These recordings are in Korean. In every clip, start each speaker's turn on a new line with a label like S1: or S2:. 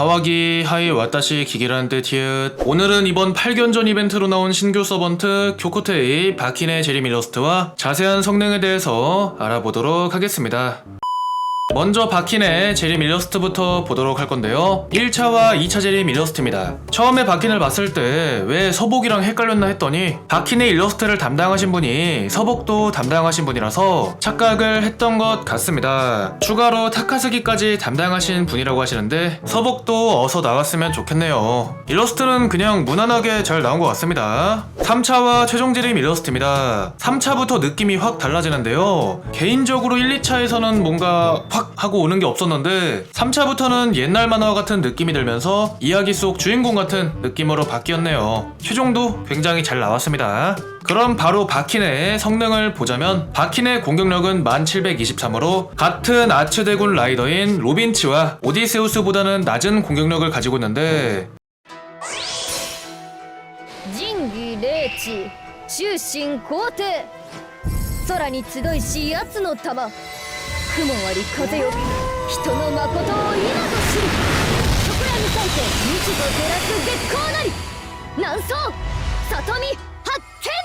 S1: 하와기 하이 와타시 기계라는 뜻이읒 오늘은 이번 8견전 이벤트로 나온 신규 서번트 교코테의 바키네 제림 일러스트와 자세한 성능에 대해서 알아보도록 하겠습니다 먼저 바킨의 제림 일러스트부터 보도록 할 건데요. 1차와 2차 제림 일러스트입니다. 처음에 바킨을 봤을 때 왜 서복이랑 헷갈렸나 했더니 바킨의 일러스트를 담당하신 분이 서복도 담당하신 분이라서 착각을 했던 것 같습니다. 추가로 타카스기까지 담당하신 분이라고 하시는데 서복도 어서 나왔으면 좋겠네요. 일러스트는 그냥 무난하게 잘 나온 것 같습니다. 3차와 최종 제림 일러스트입니다. 3차부터 느낌이 확 달라지는데요. 개인적으로 1, 2차에서는 뭔가 확 하고 오는 게 없었는데 3차부터는 옛날 만화 같은 느낌이 들면서 이야기 속 주인공 같은 느낌으로 바뀌었네요. 최종도 굉장히 잘 나왔습니다. 그럼 바로 바키네의 성능을 보자면 바키네 공격력은 1723으로 같은 아츠대군 라이더인 로빈치와 오디세우스보다는 낮은 공격력을 가지고 있는데
S2: 仁義霊地終身皇帝空に集いし奴の玉 雲あり風よ人の誠を今と知る。そこらに咲いて日と照らす月光なり。南宋里見発見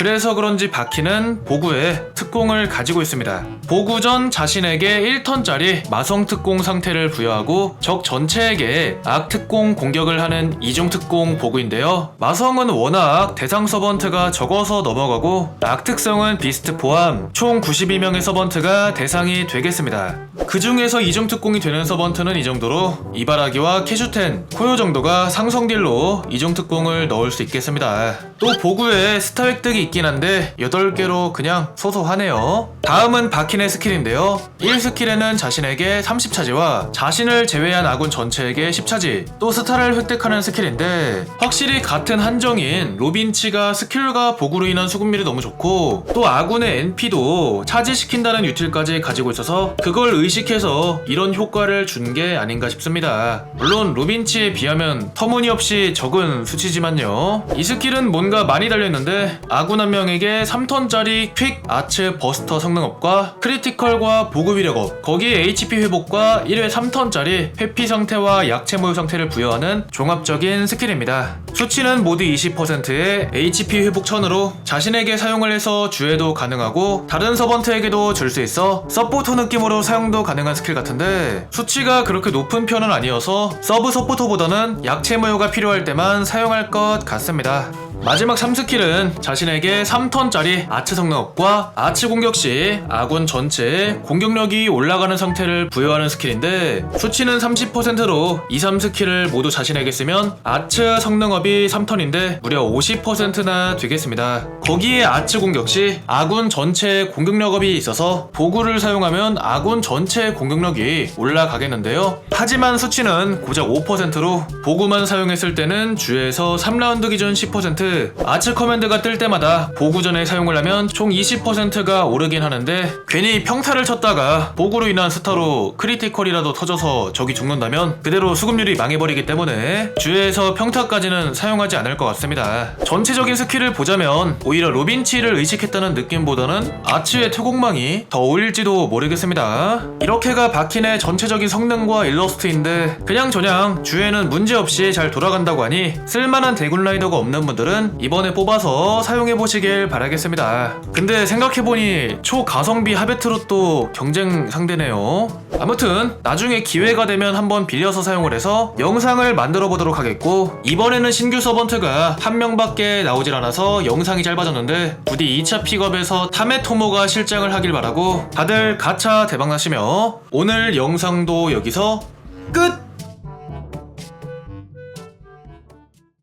S1: 그래서 그런지 바키는 보구에 특공을 가지고 있습니다. 보구 전 자신에게 1턴짜리 마성 특공 상태를 부여하고 적 전체에게 악 특공 공격을 하는 이중 특공 보구인데요. 마성은 워낙 대상 서번트가 적어서 넘어가고 악 특성은 비스트 포함 총 92명의 서번트가 대상이 되겠습니다. 그 중에서 이중 특공이 되는 서번트는 이 정도로 이바라기와 캐슈텐, 코요 정도가 상성 딜로 이중 특공을 넣을 수 있겠습니다. 또 보구에 스타 획득이 있긴 한데 8개로 그냥 소소하네요. 다음은 바킨의 스킬인데요. 1스킬에는 자신에게 30차지와 자신을 제외한 아군 전체에게 10차지, 또 스타를 획득하는 스킬인데 확실히 같은 한정인 로빈치가 스킬과 보구로 인한 수급률이 너무 좋고 또 아군의 NP도 차지시킨다는 유틸까지 가지고 있어서 그걸 의식해서 이런 효과를 준 게 아닌가 싶습니다. 물론 로빈치에 비하면 터무니없이 적은 수치지만요. 이 스킬은 뭔가 많이 달려있는데 아군 한 명에게 3턴짜리 퀵 아츠 버스터 성능업과 크리티컬과 보급 위력업 거기에 HP 회복과 1회 3턴짜리 회피 상태와 약체 모유 상태를 부여하는 종합적인 스킬입니다. 수치는 모두 20%의 HP 회복 1000으로 자신에게 사용을 해서 주에도 가능하고 다른 서번트에게도 줄 수 있어 서포터 느낌으로 사용도 가능한 스킬 같은데 수치가 그렇게 높은 편은 아니어서 서브 서포터보다는 약체 모유가 필요할 때만 사용할 것 같습니다. 마지막 3스킬은 자신에게 3턴짜리 아츠 성능업과 아츠 공격 시 아군 전체의 공격력이 올라가는 상태를 부여하는 스킬인데 수치는 30%로 2, 3스킬을 모두 자신에게 쓰면 아츠 성능업이 3턴인데 무려 50%나 되겠습니다. 거기에 아츠 공격 시 아군 전체의 공격력업이 있어서 보구를 사용하면 아군 전체의 공격력이 올라가겠는데요. 하지만 수치는 고작 5%로 보구만 사용했을 때는 주에서 3라운드 기준 10% 아츠 커맨드가 뜰 때마다 보구 전에 사용을 하면 총 20%가 오르긴 하는데 괜히 평타를 쳤다가 보구로 인한 스타로 크리티컬이라도 터져서 적이 죽는다면 그대로 수급률이 망해버리기 때문에 주에서 평타까지는 사용하지 않을 것 같습니다. 전체적인 스킬을 보자면 오히려 로빈치를 의식했다는 느낌보다는 아츠의 투공망이 더 어울릴지도 모르겠습니다. 이렇게가 바킨의 전체적인 성능과 일러스트인데 그냥 저냥 주에는 문제없이 잘 돌아간다고 하니 쓸만한 대군 라이더가 없는 분들은 이번에 뽑아서 사용해 보시길 바라겠습니다. 근데 생각해보니 초가성비 하베트롯도 경쟁 상대네요. 아무튼 나중에 기회가 되면 한번 빌려서 사용을 해서 영상을 만들어 보도록 하겠고 이번에는 신규 서번트가 한 명밖에 나오질 않아서 영상이 짧아졌는데 부디 2차 픽업에서 타메토모가 실장을 하길 바라고 다들 가차 대박 나시며 오늘 영상도 여기서 끝!